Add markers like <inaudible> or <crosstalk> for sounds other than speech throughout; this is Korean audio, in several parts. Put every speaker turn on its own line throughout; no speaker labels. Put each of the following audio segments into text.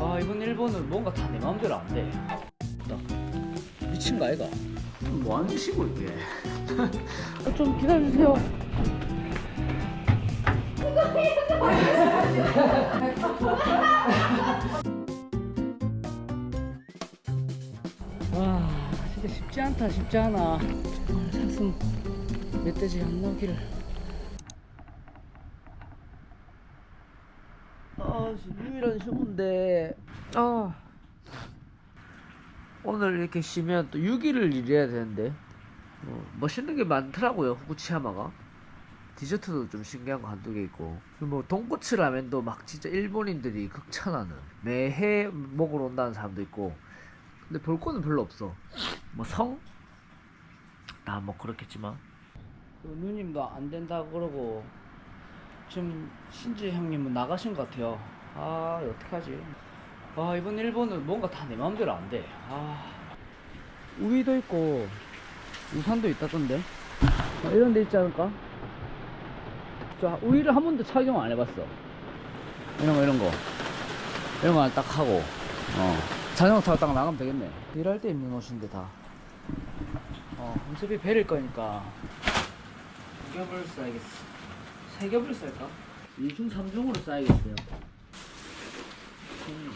아 이번 일본은 뭔가 다 내 마음대로 안 돼. 나 미친 거 아이가? 뭐 하는 짓이고 이게? 어, 좀 기다려주세요. 와 진짜 쉽지 않다 쉽지 않아. 아, 사슴 멧돼지 안 나오기를. 아, 유일한 휴무인데, 아. 오늘 이렇게 쉬면 또 6일을 일해야 되는데, 뭐, 멋있는 게 많더라고요, 후쿠치야마가. 디저트도 좀 신기한 거 한두 개 있고. 뭐, 돈코츠 라면도 막 진짜 일본인들이 극찬하는. 매해 먹으러 온다는 사람도 있고. 근데 볼 거는 별로 없어. 뭐, 성? 아, 뭐, 그렇겠지만. 그 누님도 안 된다 그러고, 지금 신지 형님은 나가신 것 같아요. 아 어떡하지? 아 이번 일본은 뭔가 다 내 마음대로 안 돼. 아 우위도 있고 우산도 있다던데. 아, 이런 데 있지 않을까? 저 우위를 한 번도 착용 안 해봤어. 이런 거 이런 거 이런 거 딱 하고 어 자전거 타고 딱 나가면 되겠네. 일할 때 입는 옷인데 다. 어 어차피 베릴 거니까 두 겹을 써야겠어. 세 겹을 쓸까? 2중 3중으로 써야겠어요. 음.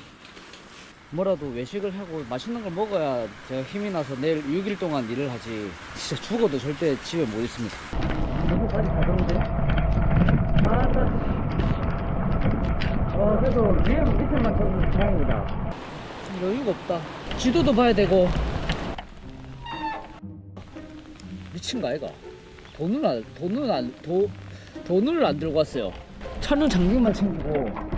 뭐라도 외식을 하고 맛있는 걸 먹어야 제가 힘이 나서 내일 6일 동안 일을 하지. 진짜 죽어도 절대 집에 못 있습니다. 너무 빨리 가던데? 아, 어, 그래도 위에 밑에만 쳐서 다행이다. 여유가 없다. 지도도 봐야 되고. 미친 거 아이가? 돈을 안, 돈을 안, 도, 돈을 안 들고 왔어요. 차는 장비만 챙기고.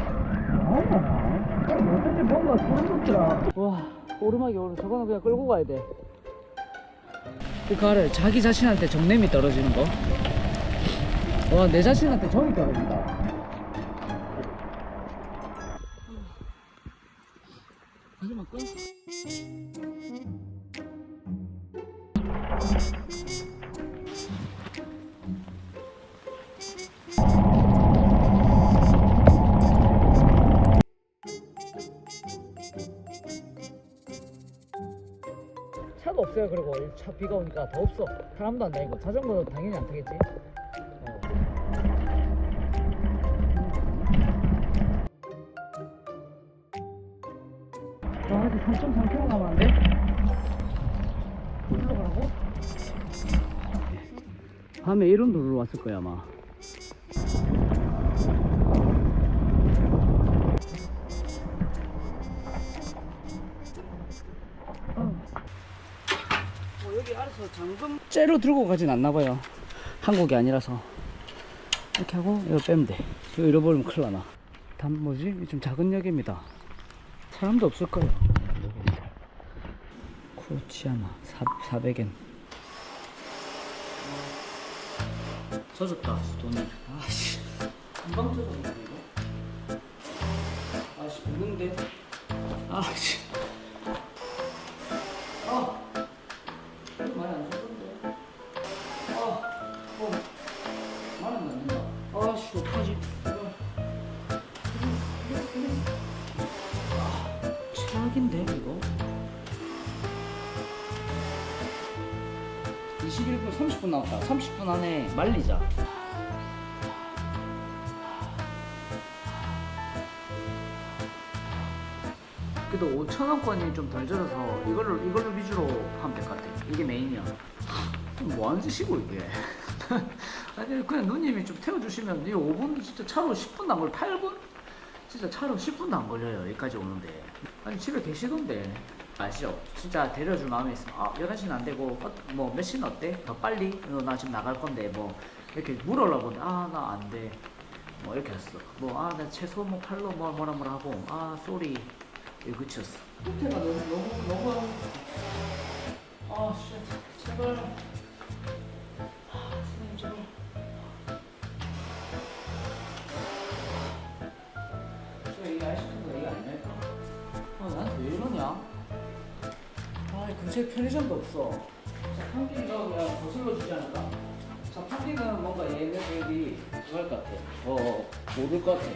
뭔가 소름 돋더라. 와, 오르막이 오르. 저거는 그냥 끌고 가야 돼. 그 가를 자기 자신한테 정냄이 떨어지는 거. 와, 내 자신한테 정이 떨어진다. 차 비가 오니까 더 없어. 사람도 안 다니고 자전거도 당연히 안 타겠지. 어. 와, 아직 3.3km 남았는데? 일로 가라고? 밤에 이런 도로로 왔을 거야 아마. 잠금 째로 들고 가진 않나 봐요. 한국이 아니라서 이렇게 하고 이거 빼면 돼. 이거 잃어버리면 큰일 나나. 담 뭐지? 좀 작은 역입니다. 사람도 없을 거예요. 쿠치야마 400엔. 젖었다 돈이. 아씨 금방 젖었네 이거. 아씨 없는데. 아씨. 말리자. 그래도 5천 원권이 좀 덜 들어서 이걸로 이걸로 위주로 하면 될 것 같아. 이게 메인이야. 뭐 하는 짓이고 이게. <laughs> 아니 그냥 누님이 좀 태워주시면 이 5분 진짜 차로 10분도 안 걸려 8분? 진짜 차로 10분도 안 걸려요 여기까지 오는데. 아니 집에 계시던데 아시죠? 진짜 데려줄 마음이 있으면 아 11시는 안 되고 어, 뭐몇 시는 어때? 더 빨리? 어, 나 지금 나갈 건데 뭐 이렇게 물어보는아 나 안 돼 뭐 이렇게 했어 뭐 아 나 최소 뭐 팔로 뭐 뭐라 뭐라 하고 아 쏘리 이거 그쳤어 호텔가 너무 너무 너무 아 진짜 제발 근처에 편의점도 없어. 자판기가 그냥 거슬러 주지 않을까? 자판기가 뭔가 얘네들이 그럴 것 같아. 어, 어 모를 것 같아.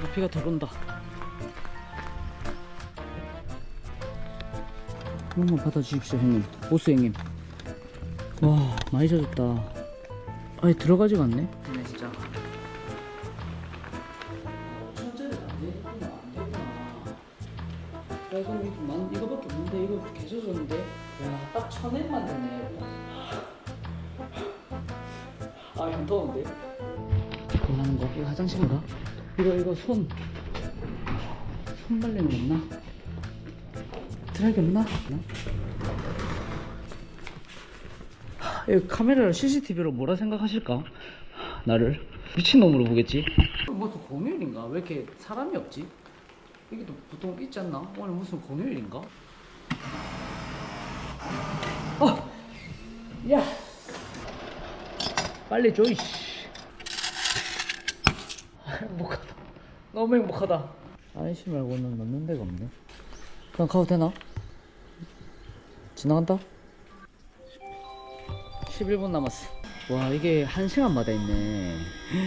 커피가 들어온다. 한번 받아주십시오, 형님. 보스 형님. 와, 많이 젖었다. 아니, 들어가지가 않네. 네. 이거 개젖었는데 야 딱 천엔만 되네 아 형 더운데 끝나는 거 이거 화장실인가? 이거 이거 손 손 말리는 거 없나? 드라이기 없나? 없나? 하, 이 카메라를 CCTV로 뭐라 생각하실까? 나를 미친놈으로 보겠지? 무슨 공휴일인가? 왜 이렇게 사람이 없지? 이게 또 보통 있지 않나? 오늘 무슨 공휴일인가? 야! 빨리 줘, 이씨. 행복하다. 너무 행복하다. 아이씨 말고는 넣는 데가 없네. 그냥 가도 되나? 지나간다? 11분 남았어. 와, 이게 1시간마다 있네.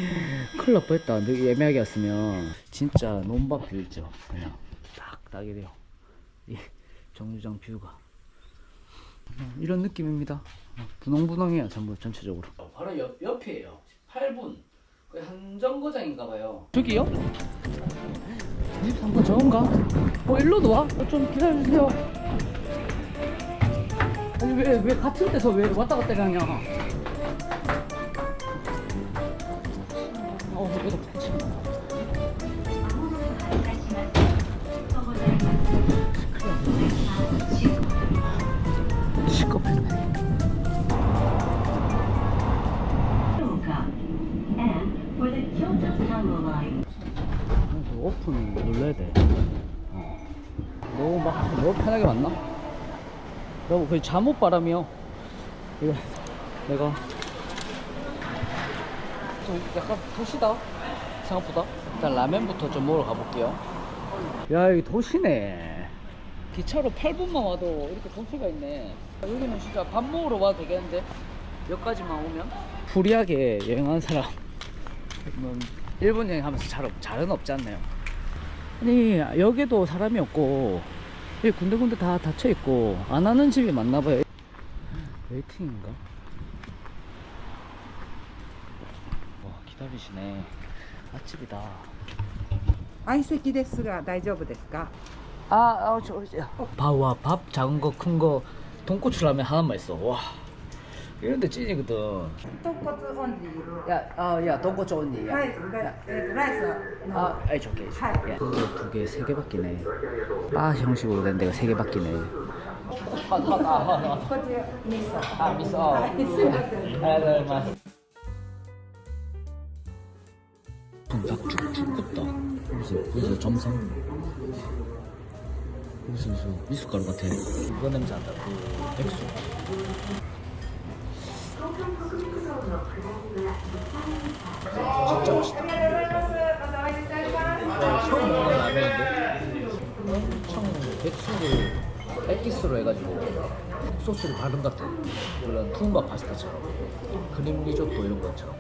<gasps> 큰일 날 뻔했다. 너 예매하게 왔으면. 진짜 논밭 뷰 있죠. 그냥 딱 딱이래요. 이 정류장 뷰가. 어, 이런 느낌입니다. 어, 분홍분홍해요, 전부 전체적으로. 바로 옆, 옆이에요. 8분. 거의 한 정거장인가 봐요. 저기요? 23분 저건가? 어, 일로도 와? 어, 좀 기다려주세요. 아니, 왜, 왜 같은 데서 왜 왔다 갔다 하냐? 어, 여기도 같이. 너무 편하게 맞나? 너무 거의 잠옷 바람이요. 이거 내가 좀 약간 도시다 생각보다. 일단 라면부터 좀 먹으러 가볼게요. 야 여기 도시네. 기차로 8분만 와도 이렇게 도시가 있네. 여기는 진짜 밥 먹으러 와도 되겠는데 여기까지만 오면 프리하게 여행하는 사람. 뭐 일본 여행하면서 잘, 없- 잘은 없지 않나요? 아니 여기도 사람이 없고 여기 군데군데 다 닫혀 있고 안 하는 집이 많나 봐요. 웨이팅인가? 와 기다리시네. 맛집이다.
相席ですが大丈夫ですか
아, 아, 저, 저, 밥, 와, 밥 작은 거, 큰 거, 돈코츠 라면 하나만 있어. 와, 이런 데 찐이거든.
똑같은 언니.
야, 어, 야, 돈고추 언니.
야. 라이스,
아, 아이, 좋게.
야,
두 개, 세 개밖에네. 바 형식으로 된 데가 세 개밖에네. 아,
미소. 아, 미소.
아, 미소.
아, 네, 맞아.
분박죽죽 붙다. 무슨, 무슨 점상. 무슨, 무슨 미숫가루 같아. 그거 냄새 난다. 그, 백수. 진짜 맛있다. 엄청 백수를 액기스로 해가지고 소스를 바른 것 같아. 물론 투움밥 파스타처럼 크림 리조또 이런 것처럼.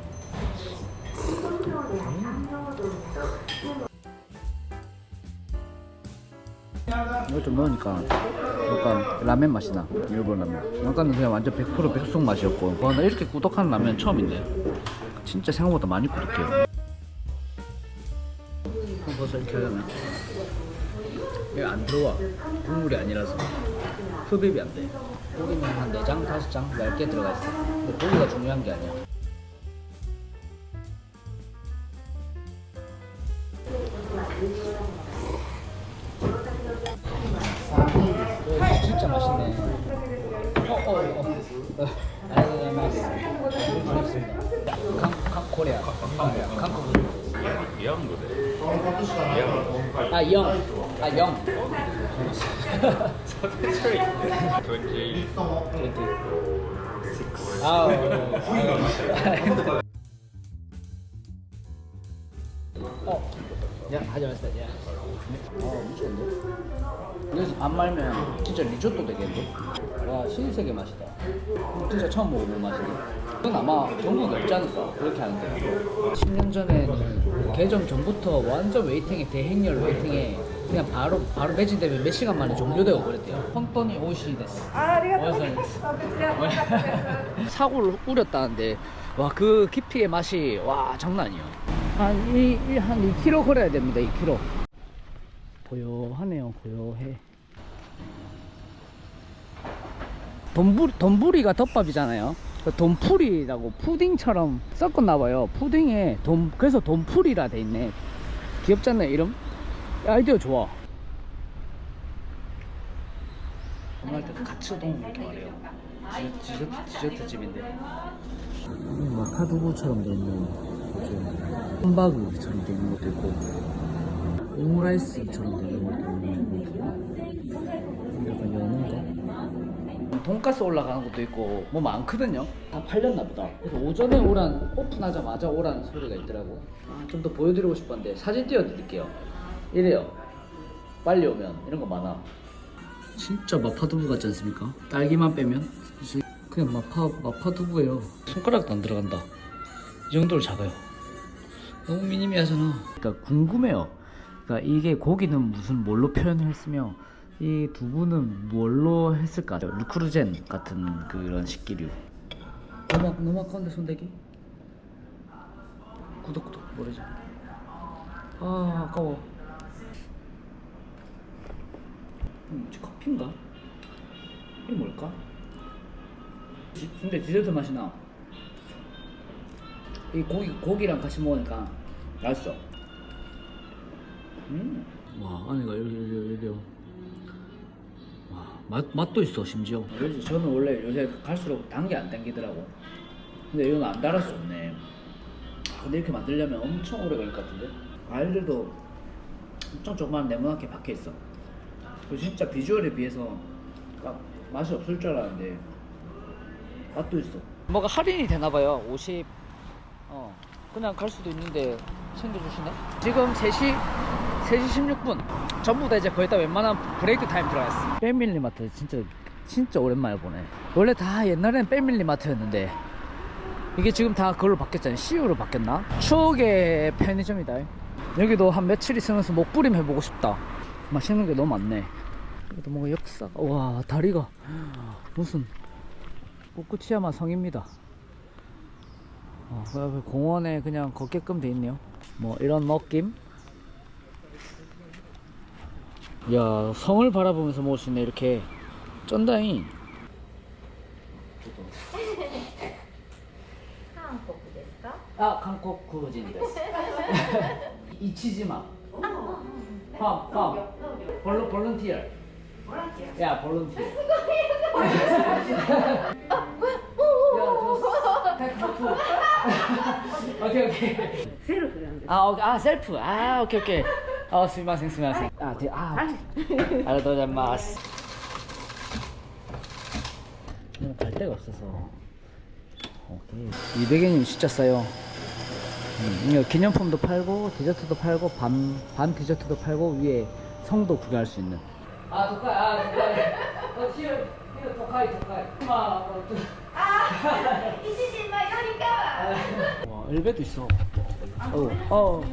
이거 좀 넣으니까 약간 라면 맛이 나 일본 라면. 약간은 그냥 완전 100% 백숙 맛이었고. 와, 나 이렇게 꾸덕한 라면 처음인데. 진짜 생각보다 많이 꾸덕해요. 벌써 이렇게 하잖아 이게 안 들어와. 국물이 아니라서. 흡입이 안돼. 고기는 한 4장, 5장 얇게 들어가 있어. 근데 고기가 중요한 게 아니야 あ어. 야, 하자마자 야. 아, 미쳤네. 여기서 밥 말면 진짜 리조또 되겠는데? 와, 신세계 맛이다. 진짜 처음 먹어본 맛이네. 이건 아마 전국에 없지 않을까? 그렇게 하는데. 10년 전에는 개점 전부터 완전 웨이팅에 대행렬 웨이팅에 그냥 바로 바로 매진되면 몇 시간 만에 종료되고 그랬대요. 혼돈이 오시 데스.
あありがとうございま
어서
す。こちらこそで<laughs> す。
사고를 우렸다는데 와 그 깊이의 맛이 와 장난 아니에요. 한이한 2km 걸어야 됩니다. 2km. 고요하네요. 고요해. 돈부, 돈부리가 덮밥이잖아요. 그 돈풀이라고 푸딩처럼 섞었나 봐요. 푸딩에 돈 그래서 돈풀이라 돼 있네. 귀엽잖아요 이름. 아이디어 좋아. 정말 때 가츠동 말이에요. 디저트, 디저트 집인데. 마카두부처럼 돼 있는 이렇게 함바그처럼 돼 있는 것도 있고. 오므라이스처럼 돼 있는 것도 있고. 약간 여는 거? 돈가스 올라가는 것도 있고 뭐 많거든요. 다 팔렸나 보다. 그래서 오전에 오란 오픈하자마자 오란 소리가 있더라고. 아, 좀 더 보여드리고 싶었는데 사진 띄워드릴게요 이래요 빨리 오면 이런 거 많아 진짜 마파두부 같지 않습니까? 딸기만 빼면 진짜 그냥 마파 마파두부예요. 손가락도 안 들어간다. 이 정도로 작아요. 너무 미니미하잖아. 그러니까 궁금해요. 그러니까 이게 고기는 무슨 뭘로 표현을 했으며 이 두부는 뭘로 했을까? 루크루젠 같은 그런 식기류. 너무 너무 아까운데 손대기? 구독 구독 뭐래지? 아 아까워. 음, 뭐지 커피인가? 이게 뭘까? 디- 근데 디저트 맛이 나. 이 고기 고기랑 같이 먹으니까 맛있어. 음. 와 안에가 이렇게 이렇게 이렇게. 와맛 맛도 있어 심지어. 요즘 저는 원래 요새 갈수록 단 게 안 당기더라고. 근데 이건 안수 없네. 아, 근데 이렇게 만들려면 엄청 오래 걸릴 것 같은데. 과일들도 엄청 조그만 네모나게 박혀 있어. 그리고 진짜 비주얼에 비해서 막 맛이 없을 줄 알았는데 맛도 있어. 뭐가 할인이 되나 봐요. 50. 어. 그냥 갈 수도 있는데 챙겨주시네. 지금 3시 3시 16분. 전부 다 이제 거의 다 웬만한 브레이크 타임 들어갔어. 빼밀리 마트 진짜 진짜 오랜만에 보네. 원래 다 옛날에는 빼밀리 마트였는데 이게 지금 다 그걸로 바뀌었잖아요. CU로 바뀌었나? 추억의 편의점이다. 여기도 한 며칠 있으면서 목부림 해보고 싶다. 맛있는 게 너무 많네. 이것도 뭔가 역사가 와 다리가 무슨 오쿠치야마 성입니다. 어, 그 공원에 그냥 걷게끔 돼 있네요. 뭐 이런 느낌? 야 성을 바라보면서 먹을 수 있네 이렇게. 쩐다잉. <laughs> 아, 한국 구진です 이치지마. Come, come. Vol- volunteer. Yeah, <laughs> 오케이 오케이.
세로
아, 아, 셀프. 아, 오케이 오케이. 어, 스미마셍 스미마셍. 아아 알아도자마스. 갈 데가 없어서. 오케이. 200엔이면 진짜 싸요. 음, 이거 기념품도 팔고 디저트도 팔고 밤, 밤 디저트도 팔고 위에 성도 구경할 수 있는. 아 도카이 아 도카이 어 히어 히어 도카이 도카이 마 아, 와 엘베도 있어. 어어.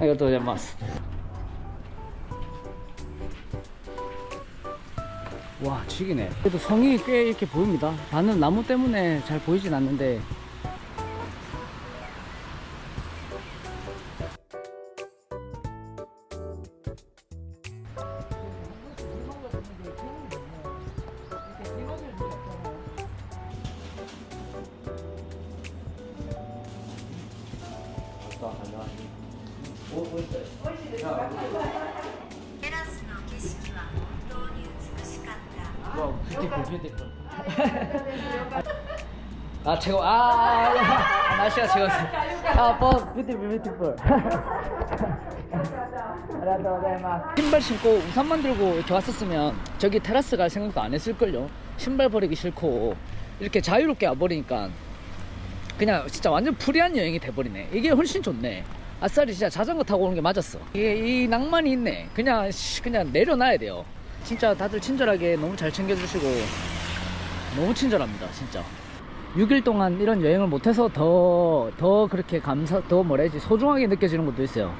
아리가또 고자이마스. 와 죽이네. 그래도 성이 꽤 이렇게 보입니다. 나는 나무 때문에 잘 보이진 않는데 아, 최고. 아, 아, 날씨가 최고였어. 아, 버스, 뷰티풀, 뷰티풀. 신발 신고 우산만 들고 이렇게 왔었으면 저기 테라스 갈 생각도 안 했을걸요. 신발 버리기 싫고 이렇게 자유롭게 와버리니까 그냥 진짜 완전 프리한 여행이 돼버리네. 이게 훨씬 좋네. 아싸리 진짜 자전거 타고 오는 게 맞았어. 이게 이 낭만이 있네. 그냥 씨, 그냥 내려놔야 돼요. 진짜 다들 친절하게 너무 잘 챙겨주시고 너무 친절합니다. 진짜. 6일 동안 이런 여행을 못해서 더, 더 그렇게 감사, 더 뭐라 해야지, 소중하게 느껴지는 것도 있어요.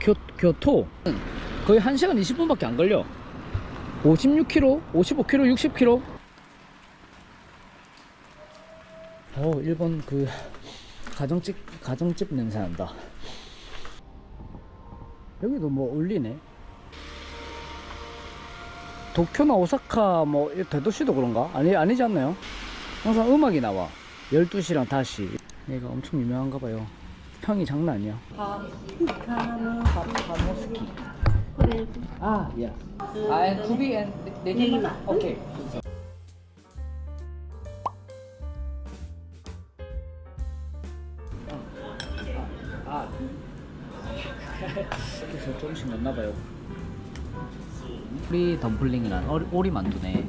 교, 교토. 거의 1시간 20분밖에 안 걸려 56km, 55km, 60km 어 일본 그 가정집 가정집 냄새 난다 여기도 뭐 울리네 도쿄나 오사카 뭐이 대도시도 그런가? 아니 아니지 않나요? 항상 음악이 나와. 12시랑 다시. 얘가 엄청 유명한가 봐요. 평이 장난 아니야. 바모스키 아 예. 아 구비 and 네기마 오케이 아. 그래서 조금씩 넣나 봐요 오리 덤플링이란 오리, 오리 만두네.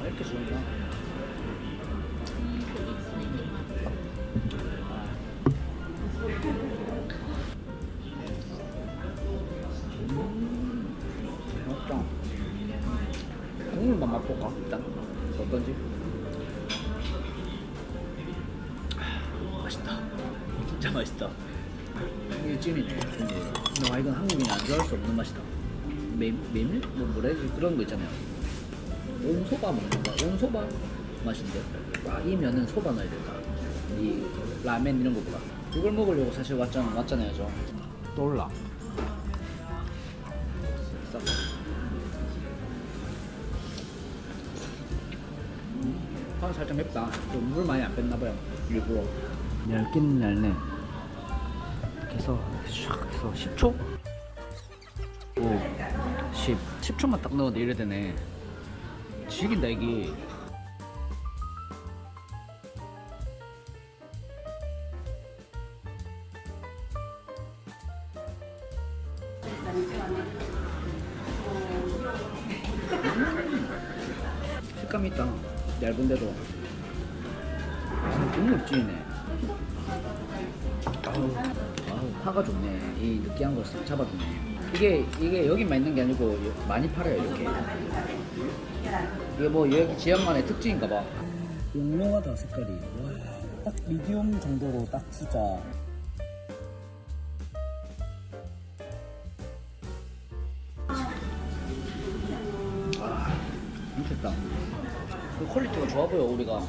아, 이렇게 주는구나 맛있다 국물만 맛볼까? 일단. 어떤지? 아, 맛있다. 진짜 맛있다. 이게 찐이네. 와 이건 한국인이 안 좋아할 수 없는 맛이다 메, 메밀? 뭐 뭐라 해야 되지 그런 거 있잖아요 온소바 먹는 거 온소바 맛인데 아 이 면은 소바 넣어야 된다 이 라멘 이런 거보다 이걸 먹으려고 사실 왔잖아, 왔잖아요 저 떠올라 싹. 파 살짝 맵다. 좀물 많이 안 뺐나 봐요. 일부러. 얇긴 얇네. 그래서 샥 해서 10초? 5, 10. 10초만 딱 넣어도 이래 되네. 죽인다 이게. 식감이 있다. 얇은데도. 아, 국물 찌네. 아우, 아우, 파가 좋네. 이 느끼한 걸 싹 잡아주네. 이게, 이게 여기만 있는 게 아니고 여- 많이 팔아요, 이렇게. 이게 뭐 여기 지역만의 특징인가 봐. 용용하다, 색깔이. 와, 딱 미디움 정도로 딱 진짜. 아, 미쳤다. 그 퀄리티가 좋아 보여, 우리가.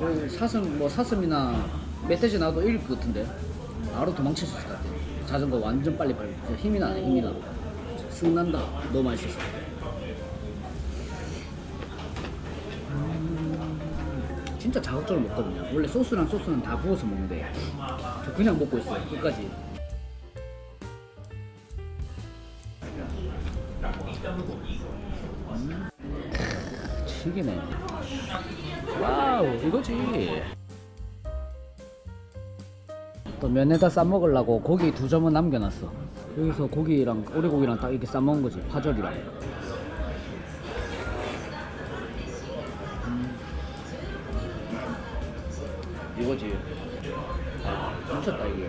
여기 사슴 뭐 사슴이나 멧돼지 나도 이길 것 같은데. 바로 도망칠 수 있을 것 같아. 자전거 완전 빨리 밟 힘이 나네 힘이 나. 승난다. 너무 맛있어서 음, 진짜 자극적으로 먹거든요. 원래 소스랑 소스는 다 부어서 먹는데 저 그냥 먹고 있어요. 끝까지. 음, 튀기네. 와우 이거지. 또 면에다 싸 먹으려고 고기 두 점은 남겨놨어. 여기서 고기랑 오리고기랑 딱 이렇게 싸 먹은 거지 파절이랑. 음. 이거지. 아 미쳤다 이게.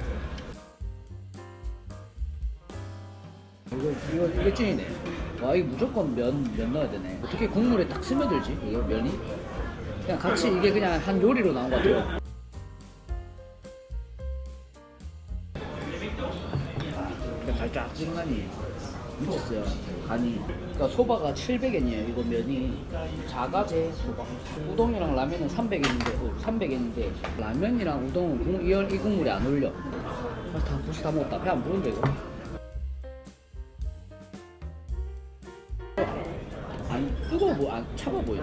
이거 이거 이게 찐이네. 와 이거 무조건 면, 면 넣어야 되네. 어떻게 국물에 딱 스며들지 이거 면이? 그냥 같이 이게 그냥 한 요리로 나온 것 같아요. 아, 그러니까 달짝지근하니 미쳤어요. 간이. 그러니까 소바가 700엔이에요. 이거 면이 자가제 소바. 우동이랑 라면은 300엔인데, 어, 300엔인데 라면이랑 우동은 국, 이, 이 국물이 안. 아, 다 벌써 다 먹었다. 배 안 부른데 이거. 안 뜨거워 보, 안 차가 보여.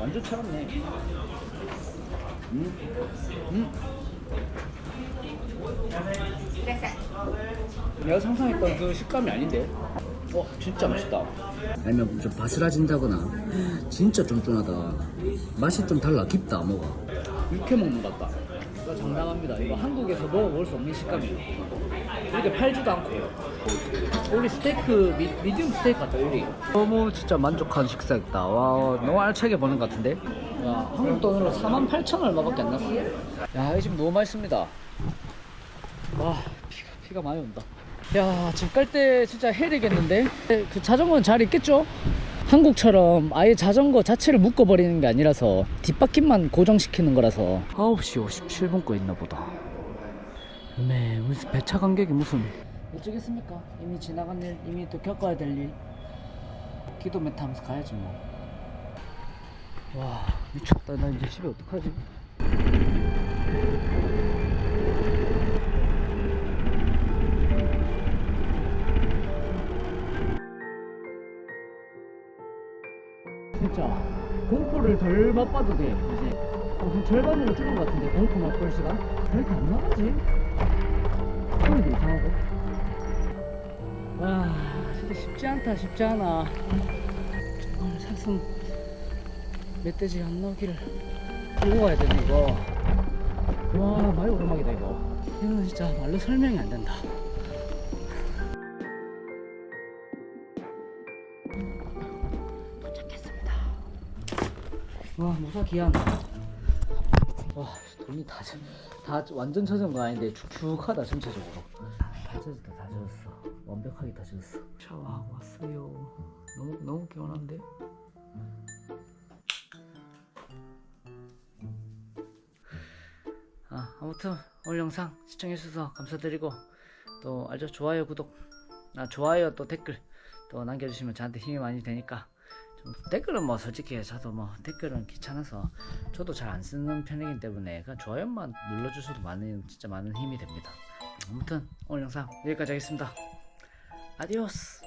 완전 차갑네. 음, 음. 내가 상상했던 그 식감이 아닌데. 어, 진짜 맛있다. 아니면 좀 바스라진다거나 진짜 쫀쫀하다. 맛이 좀 달라. 깊다 뭐가. 이렇게 먹는 것 같다. 이거 장담합니다. 이거 한국에서 먹어볼 수 없는 식감이에요. 이렇게 팔지도 않고. 우리 스테이크 미, 미디움 스테이크 같다 우리. 너무 진짜 만족한 식사였다. 와 너무 알차게 보는 것 같은데. 야 한국 돈으로 48,000 얼마밖에 안 났어. 야 이 집 너무 맛있습니다. 와 피가 피가 많이 온다. 야 집 갈 때 진짜 해리겠는데. 그 자전거는 잘 있겠죠? 한국처럼 아예 자전거 자체를 묶어버리는 게 아니라서 뒷바퀴만 고정시키는 거라서. 9시 57분 거 있나 보다. 네 무슨 배차 간격이 무슨. 어쩌겠습니까? 이미 지나간 일 이미 또 겪어야 될 일. 기도 멘트 하면서 가야지 뭐 와 미쳤다. 나 이제 집에 어떡하지 진짜 공포를 덜 맛봐도 돼 이제. 어, 한 절반으로 줄은 것 같은데 공포 맛볼 시간? 왜 이렇게 안 나가지? 소리도 이상하고. 와 진짜 쉽지 않다 쉽지 않아. 오늘 사슴 멧돼지 안 나오기를. 끌고 가야 되네 이거. 와 많이 오르막이다 이거. 이거는 진짜 말로 설명이 안 된다 와 무사 기한. 와 돈이 다, 젖- 다 완전 젖은 거 아닌데 축축하다 전체적으로. 다 젖었다 다 젖었어. 완벽하게 다 젖었어. 샤워하고 왔어요. 너무 너무 개운한데? 아 아무튼 오늘 영상 시청해주셔서 감사드리고 또 알죠? 좋아요 구독. 아 좋아요 또 댓글 또 남겨주시면 저한테 힘이 많이 되니까. 좀 댓글은 뭐 솔직히 저도 뭐 댓글은 귀찮아서 저도 잘 안 쓰는 편이기 때문에 그냥 좋아요만 눌러주셔도 많은 진짜 많은 힘이 됩니다. 아무튼 오늘 영상 여기까지 하겠습니다. 아디오스.